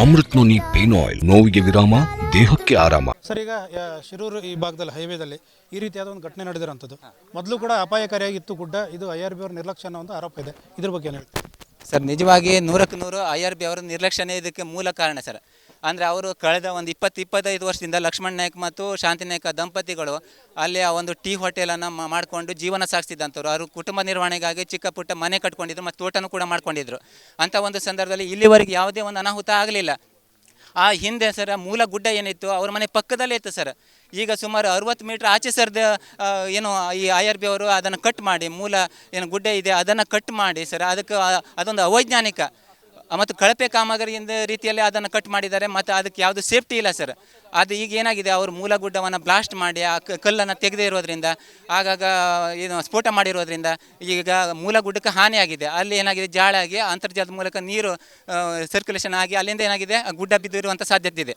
Amrit noni pain oil. ನೋವಿಗೆ ವಿರಾಮ, ದೇಹಕ್ಕೆ ಆರಾಮ. ಸರ್, ಈಗ ಶಿರೂರು ಈ ಭಾಗದಲ್ಲಿ, ಹೈವೇದಲ್ಲಿ ಈ ರೀತಿಯಾದ ಒಂದು ಘಟನೆ ನಡೆದಿರೋಂಥದ್ದು. ಮೊದಲು ಕೂಡ ಅಪಾಯಕಾರಿಯಾಗಿತ್ತು ಗುಡ್ಡ. ಇದು ಐ ಆರ್ ಬಿ ಅವ್ರ ನಿರ್ಲಕ್ಷ್ಯ ಅನ್ನೋ ಒಂದು ಆರೋಪ ಇದೆ. ಇದ್ರ ಬಗ್ಗೆ ಏನು ಹೇಳ್ತೀವಿ ಸರ್ ನಿಜವಾಗಿ ನೂರಕ್ಕೆ ನೂರು ಐ ಆರ್ ಬಿ ಅವರ ನಿರ್ಲಕ್ಷ್ಯನೇ ಇದಕ್ಕೆ ಮೂಲ ಕಾರಣ ಸರ್. ಅಂದರೆ ಅವರು ಕಳೆದ ಒಂದು ಇಪ್ಪತ್ತು, ಇಪ್ಪತ್ತೈದು ವರ್ಷದಿಂದ ಲಕ್ಷ್ಮಣ್ ನಾಯ್ಕ ಮತ್ತು ಶಾಂತಿ ನಾಯ್ಕ ದಂಪತಿಗಳು ಅಲ್ಲಿ ಆ ಒಂದು ಟೀ ಹೋಟೆಲನ್ನು ಮಾಡಿಕೊಂಡು ಜೀವನ ಸಾಗಿಸ್ತಿದ್ದಂಥವ್ರು. ಅವರು ಕುಟುಂಬ ನಿರ್ವಹಣೆಗಾಗಿ ಚಿಕ್ಕ ಪುಟ್ಟ ಮನೆ ಕಟ್ಕೊಂಡಿದ್ರು ಮತ್ತು ತೋಟನೂ ಕೂಡ ಮಾಡ್ಕೊಂಡಿದ್ರು. ಅಂಥ ಒಂದು ಸಂದರ್ಭದಲ್ಲಿ ಇಲ್ಲಿವರೆಗೆ ಯಾವುದೇ ಒಂದು ಅನಾಹುತ ಆಗಲಿಲ್ಲ. ಆ ಹಿಂದೆ ಸರ್ ಮೂಲ ಗುಡ್ಡ ಏನಿತ್ತು, ಅವ್ರ ಮನೆ ಪಕ್ಕದಲ್ಲೇ ಇತ್ತು ಸರ್. ಈಗ ಸುಮಾರು ಅರವತ್ತು ಮೀಟ್ರ್ ಆಚೆ ಸರ್ದ ಏನು, ಈ ಐ ಆರ್ ಬಿ ಅವರು ಅದನ್ನು ಕಟ್ ಮಾಡಿ, ಮೂಲ ಏನು ಗುಡ್ಡ ಇದೆ ಅದನ್ನು ಕಟ್ ಮಾಡಿ ಸರ್, ಅದಕ್ಕೆ ಅದೊಂದು ಅವೈಜ್ಞಾನಿಕ ಮತ್ತು ಕಳಪೆ ಕಾಮಗಾರಿಯಿಂದ ರೀತಿಯಲ್ಲಿ ಅದನ್ನು ಕಟ್ ಮಾಡಿದ್ದಾರೆ. ಮತ್ತು ಅದಕ್ಕೆ ಯಾವುದು ಸೇಫ್ಟಿ ಇಲ್ಲ ಸರ್ ಅದು ಈಗ ಏನಾಗಿದೆ, ಅವರು ಮೂಲ ಗುಡ್ಡವನ್ನು ಬ್ಲಾಸ್ಟ್ ಮಾಡಿ ಆ ಕಲ್ಲನ್ನು ತೆಗೆದೇ ಇರೋದ್ರಿಂದ, ಆಗಾಗ ಏನು ಸ್ಫೋಟ ಮಾಡಿರೋದ್ರಿಂದ ಈಗ ಮೂಲ ಗುಡ್ಡಕ್ಕೆ ಹಾನಿಯಾಗಿದೆ ಅಲ್ಲಿ ಏನಾಗಿದೆ ಜಾಳಾಗಿ ಅಂತರ್ಜಲದ ಮೂಲಕ ನೀರು ಸರ್ಕ್ಯುಲೇಷನ್ ಆಗಿ ಅಲ್ಲಿಂದ ಏನಾಗಿದೆ ಗುಡ್ಡ ಬಿದ್ದಿರುವಂಥ ಸಾಧ್ಯತೆ ಇದೆ.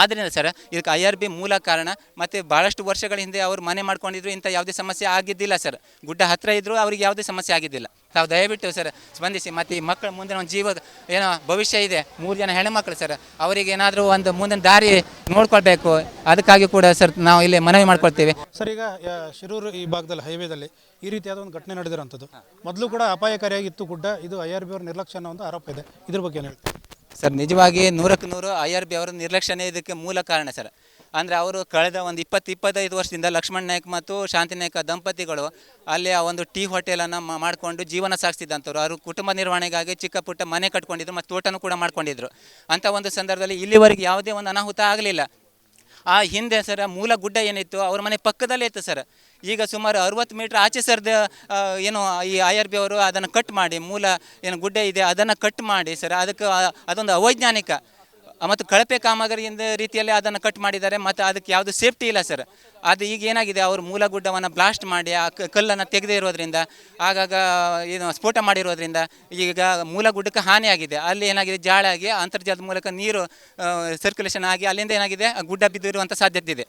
ಆದ್ದರಿಂದ ಸರ್ ಇದಕ್ಕೆ ಐ ಆರ್ ಬಿ ಮೂಲ ಕಾರಣ, ಮತ್ತು ಭಾಳಷ್ಟು ವರ್ಷಗಳ ಹಿಂದೆ ಅವರು ಮನೆ ಮಾಡ್ಕೊಂಡಿದ್ರು, ಇಂಥ ಯಾವುದೇ ಸಮಸ್ಯೆ ಆಗಿದ್ದಿಲ್ಲ ಸರ್ ಗುಡ್ಡ ಹತ್ತಿರ ಇದ್ದರೂ ಅವ್ರಿಗೆ ಯಾವುದೇ ಸಮಸ್ಯೆ ಆಗಿದ್ದಿಲ್ಲ. ತಾವು ದಯವಿಟ್ಟು ಸರ್ ಸ್ಪಂದಿಸಿ. ಮತ್ತು ಈ ಮಕ್ಕಳ ಮುಂದಿನ ಒಂದು ಜೀವದ ಏನೋ ಭವಿಷ್ಯ ಇದೆ. ಮೂರು ಜನ ಹೆಣ್ಮಕ್ಳು ಸರ್. ಅವರಿಗೆ ಏನಾದರೂ ಒಂದು ಮುಂದಿನ ದಾರಿ ನೋಡ್ಕೊಳ್ಬೇಕು. ಅದಕ್ಕಾಗಿ ಕೂಡ ಸರ್ ನಾವು ಇಲ್ಲಿ ಮನವಿ ಮಾಡ್ಕೊಳ್ತೀವಿ. ಸರ್ ಈಗ ಶಿರೂರು ಈ ಭಾಗದಲ್ಲಿ ಹೈವೇದಲ್ಲಿ ಈ ರೀತಿಯಾದ ಒಂದು ಘಟನೆ ನಡೆದಿರೋಂಥದ್ದು ಮೊದಲು ಕೂಡ ಅಪಾಯಕಾರಿಯಾಗಿತ್ತು ಗುಡ್ಡ. ಇದು ಐ ಆರ್ ಬಿ ಅವ್ರ ನಿರ್ಲಕ್ಷ್ಯ ಅನ್ನೋ ಒಂದು ಆರೋಪ ಇದೆ. ಇದ್ರ ಬಗ್ಗೆ ಏನು ಹೇಳ್ತೀವಿ ಸರ್ ನಿಜವಾಗಿ ನೂರಕ್ಕೆ ನೂರು ಐ ಆರ್ ಬಿ ಅವರ ನಿರ್ಲಕ್ಷ್ಯನೇ ಇದಕ್ಕೆ ಮೂಲ ಕಾರಣ ಸರ್. ಅಂದರೆ ಅವರು ಕಳೆದ ಒಂದು ಇಪ್ಪತ್ತು, ಇಪ್ಪತ್ತೈದು ವರ್ಷದಿಂದ ಲಕ್ಷ್ಮಣ್ ನಾಯ್ಕ ಮತ್ತು ಶಾಂತಿ ನಾಯ್ಕ ದಂಪತಿಗಳು ಅಲ್ಲಿ ಆ ಒಂದು ಟೀ ಹೋಟೆಲನ್ನು ಮಾಡಿಕೊಂಡು ಜೀವನ ಸಾಗಿಸಿದಂಥವ್ರು ಅವರು ಕುಟುಂಬ ನಿರ್ವಹಣೆಗಾಗಿ ಚಿಕ್ಕ ಪುಟ್ಟ ಮನೆ ಕಟ್ಕೊಂಡಿದ್ರು ಮತ್ತು ತೋಟನೂ ಕೂಡ ಮಾಡ್ಕೊಂಡಿದ್ರು. ಅಂಥ ಒಂದು ಸಂದರ್ಭದಲ್ಲಿ ಇಲ್ಲಿವರೆಗೆ ಯಾವುದೇ ಒಂದು ಅನಾಹುತ ಆಗಲಿಲ್ಲ. ಆ ಹಿಂದೆ ಸರ್ ಮೂಲ ಗುಡ್ಡ ಏನಿತ್ತು ಅವ್ರ ಮನೆ ಪಕ್ಕದಲ್ಲೇ ಇತ್ತು ಸರ್. ಈಗ ಸುಮಾರು ಅರವತ್ತು ಮೀಟ್ರ್ ಆಚೆ ಸರ್ದ ಏನು ಈ ಐ ಆರ್ ಬಿ ಅವರು ಅದನ್ನು ಕಟ್ ಮಾಡಿ, ಮೂಲ ಏನು ಗುಡ್ಡ ಇದೆ ಅದನ್ನು ಕಟ್ ಮಾಡಿ ಸರ್, ಅದಕ್ಕೆ ಅದೊಂದು ಅವೈಜ್ಞಾನಿಕ ಮತ್ತು ಕಳಪೆ ಕಾಮಗಾರಿಯಿಂದ ರೀತಿಯಲ್ಲಿ ಅದನ್ನು ಕಟ್ ಮಾಡಿದ್ದಾರೆ. ಮತ್ತು ಅದಕ್ಕೆ ಯಾವುದು ಸೇಫ್ಟಿ ಇಲ್ಲ ಸರ್ ಅದು ಈಗ ಏನಾಗಿದೆ? ಅವರು ಮೂಲ ಗುಡ್ಡವನ್ನು ಬ್ಲಾಸ್ಟ್ ಮಾಡಿ, ಆ ಕಲ್ಲನ್ನು ತೆಗೆದೇ ಇರೋದ್ರಿಂದ, ಆಗಾಗ ಏನು ಸ್ಫೋಟ ಮಾಡಿರೋದ್ರಿಂದ ಈಗ ಮೂಲ ಗುಡ್ಡಕ್ಕೆ ಹಾನಿಯಾಗಿದೆ ಅಲ್ಲಿ ಏನಾಗಿದೆ? ಜಾಳಾಗಿ ಅಂತರ್ಜಲದ ಮೂಲಕ ನೀರು ಸರ್ಕ್ಯುಲೇಷನ್ ಆಗಿ ಅಲ್ಲಿಂದ ಏನಾಗಿದೆ? ಗುಡ್ಡ ಬಿದ್ದಿರುವಂಥ ಸಾಧ್ಯತೆ ಇದೆ.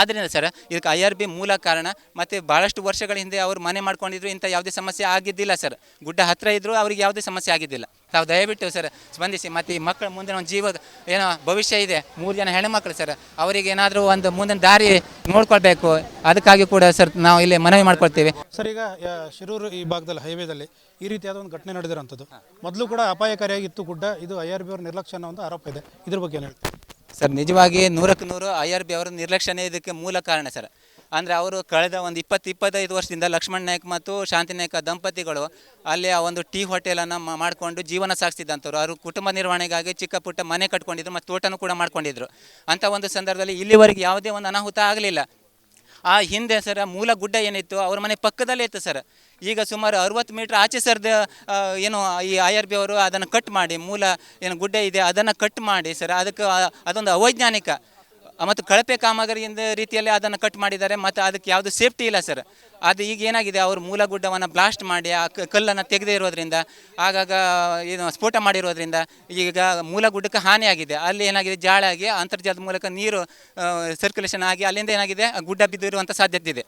ಆದ್ದರಿಂದ ಸರ್ ಇದಕ್ಕೆ ಐ ಆರ್ ಬಿ ಮೂಲ ಕಾರಣ. ಮತ್ತು ಭಾಳಷ್ಟು ವರ್ಷಗಳ ಹಿಂದೆ ಅವರು ಮನೆ ಮಾಡ್ಕೊಂಡಿದ್ರು. ಇಂಥ ಯಾವುದೇ ಸಮಸ್ಯೆ ಆಗಿದ್ದಿಲ್ಲ ಸರ್ ಗುಡ್ಡ ಹತ್ತಿರ ಇದ್ದರೂ ಅವ್ರಿಗೆ ಯಾವುದೇ ಸಮಸ್ಯೆ ಆಗಿದ್ದಿಲ್ಲ. ತಾವು ದಯವಿಟ್ಟು ಸರ್ ಸ್ಪಂದಿಸಿ. ಮತ್ತು ಈ ಮಕ್ಕಳ ಮುಂದಿನ ಒಂದು ಜೀವದ ಏನೋ ಭವಿಷ್ಯ ಇದೆ. ಮೂರು ಜನ ಹೆಣ್ಮಕ್ಳು ಸರ್. ಅವರಿಗೆ ಏನಾದರೂ ಒಂದು ಮುಂದಿನ ದಾರಿ ನೋಡ್ಕೊಳ್ಬೇಕು. ಅದಕ್ಕಾಗಿ ಕೂಡ ಸರ್ ನಾವು ಇಲ್ಲಿ ಮನವಿ ಮಾಡ್ಕೊಳ್ತೀವಿ. ಸರ್ ಈಗ ಶಿರೂರು ಈ ಭಾಗದಲ್ಲಿ ಹೈವೇದಲ್ಲಿ ಈ ರೀತಿಯಾದ ಒಂದು ಘಟನೆ ನಡೆದಿರೋಂಥದ್ದು. ಮೊದಲು ಕೂಡ ಅಪಾಯಕಾರಿಯಾಗಿತ್ತು ಗುಡ್ಡ. ಇದು ಐ ಆರ್ ಬಿ ಅವ್ರ ನಿರ್ಲಕ್ಷ್ಯ ಅನ್ನೋ ಒಂದು ಆರೋಪ ಇದೆ. ಇದ್ರ ಬಗ್ಗೆ ಏನು ಹೇಳ್ತೀವಿ ಸರ್ ನಿಜವಾಗಿ ನೂರಕ್ಕೆ ನೂರು ಐ ಆರ್ ಬಿ ಅವರ ನಿರ್ಲಕ್ಷ್ಯನೇ ಇದಕ್ಕೆ ಮೂಲ ಕಾರಣ ಸರ್. ಅಂದರೆ ಅವರು ಕಳೆದ ಒಂದು ಇಪ್ಪತ್ತು ಇಪ್ಪತ್ತೈದು ವರ್ಷದಿಂದ ಲಕ್ಷ್ಮಣ್ ನಾಯ್ಕ ಮತ್ತು ಶಾಂತಿ ನಾಯ್ಕ ದಂಪತಿಗಳು ಅಲ್ಲಿ ಆ ಒಂದು ಟೀ ಹೋಟೆಲನ್ನು ಮಾಡಿಕೊಂಡು ಜೀವನ ಸಾಗಿಸಿದಂಥವ್ರು ಅವರು ಕುಟುಂಬ ನಿರ್ವಹಣೆಗಾಗಿ ಚಿಕ್ಕ ಪುಟ್ಟ ಮನೆ ಕಟ್ಕೊಂಡಿದ್ರು ಮತ್ತು ತೋಟನೂ ಕೂಡ ಮಾಡ್ಕೊಂಡಿದ್ರು. ಅಂಥ ಒಂದು ಸಂದರ್ಭದಲ್ಲಿ ಇಲ್ಲಿವರೆಗೆ ಯಾವುದೇ ಒಂದು ಅನಾಹುತ ಆಗಲಿಲ್ಲ. ಆ ಹಿಂದೆ ಸರ್ ಮೂಲ ಗುಡ್ಡ ಏನಿತ್ತು ಅವ್ರ ಮನೆ ಪಕ್ಕದಲ್ಲೇ ಇತ್ತು ಸರ್. ಈಗ ಸುಮಾರು ಅರವತ್ತು ಮೀಟ್ರ್ ಆಚೆ ಸರ್ದ ಏನು ಈ ಐ ಆರ್ ಬಿ ಅವರು ಅದನ್ನು ಕಟ್ ಮಾಡಿ, ಮೂಲ ಏನು ಗುಡ್ಡ ಇದೆ ಅದನ್ನು ಕಟ್ ಮಾಡಿ ಸರ್. ಅದಕ್ಕೆ ಅದೊಂದು ಅವೈಜ್ಞಾನಿಕ ಮತ್ತು ಕಳಪೆ ಕಾಮಗಾರಿಯಿಂದ ರೀತಿಯಲ್ಲಿ ಅದನ್ನು ಕಟ್ ಮಾಡಿದ್ದಾರೆ. ಮತ್ತು ಅದಕ್ಕೆ ಯಾವುದು ಸೇಫ್ಟಿ ಇಲ್ಲ ಸರ್ ಅದು ಈಗ ಏನಾಗಿದೆ? ಅವರು ಮೂಲ ಗುಡ್ಡವನ್ನು ಬ್ಲಾಸ್ಟ್ ಮಾಡಿ, ಆ ಕಲ್ಲನ್ನು ತೆಗೆದೇ ಇರೋದ್ರಿಂದ, ಆಗಾಗ ಏನು ಸ್ಫೋಟ ಮಾಡಿರೋದ್ರಿಂದ ಈಗ ಮೂಲ ಗುಡ್ಡಕ್ಕೆ ಹಾನಿಯಾಗಿದೆ ಅಲ್ಲಿ ಏನಾಗಿದೆ? ಜಾಳಾಗಿ, ಅಂತರ್ಜಲದ ಮೂಲಕ ನೀರು ಸರ್ಕ್ಯುಲೇಷನ್ ಆಗಿ ಅಲ್ಲಿಂದ ಏನಾಗಿದೆ? ಗುಡ್ಡ ಬಿದ್ದಿರುವಂಥ ಸಾಧ್ಯತೆ ಇದೆ.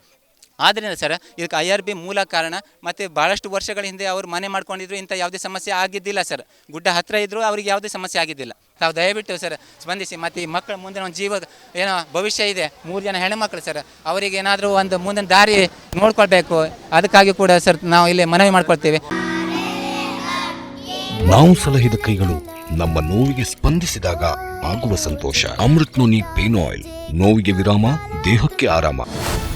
ಆದ್ದರಿಂದ ಸರ್, ಇದಕ್ಕೆ ಐ ಆರ್ ಬಿ ಮೂಲ ಕಾರಣ. ಮತ್ತು ಭಾಳಷ್ಟು ವರ್ಷಗಳ ಹಿಂದೆ ಅವರು ಮನೆ ಮಾಡ್ಕೊಂಡಿದ್ರು, ಇಂಥ ಯಾವುದೇ ಸಮಸ್ಯೆ ಆಗಿದ್ದಿಲ್ಲ ಸರ್. ಗುಡ್ಡ ಹತ್ತಿರ ಇದ್ದರೂ ಅವ್ರಿಗೆ ಯಾವುದೇ ಸಮಸ್ಯೆ ಆಗಿದ್ದಿಲ್ಲ. ತಾವು ದಯವಿಟ್ಟು ಸರ್, ಸ್ಪಂದಿಸಿ. ಮತ್ತು ಈ ಮಕ್ಕಳ ಮುಂದಿನ ಒಂದು ಜೀವ ಏನೋ ಭವಿಷ್ಯ ಇದೆ, ಮೂರು ಜನ ಹೆಣ್ಮಕ್ಳು ಸರ್, ಅವರಿಗೆ ಏನಾದರೂ ಒಂದು ಮುಂದಿನ ದಾರಿ ನೋಡ್ಕೊಳ್ಬೇಕು. ಅದಕ್ಕಾಗಿ ಕೂಡ ಸರ್, ನಾವು ಇಲ್ಲಿ ಮನವಿ ಮಾಡ್ಕೊಳ್ತೀವಿ. ನಾವು ಸಲಹಿದ ಕೈಗಳು ನಮ್ಮ ನೋವಿಗೆ ಸ್ಪಂದಿಸಿದಾಗ ಆಗುವ ಸಂತೋಷ. Amrut noni pain oil. ನೋವಿಗೆ ವಿರಾಮ, ದೇಹಕ್ಕೆ ಆರಾಮ.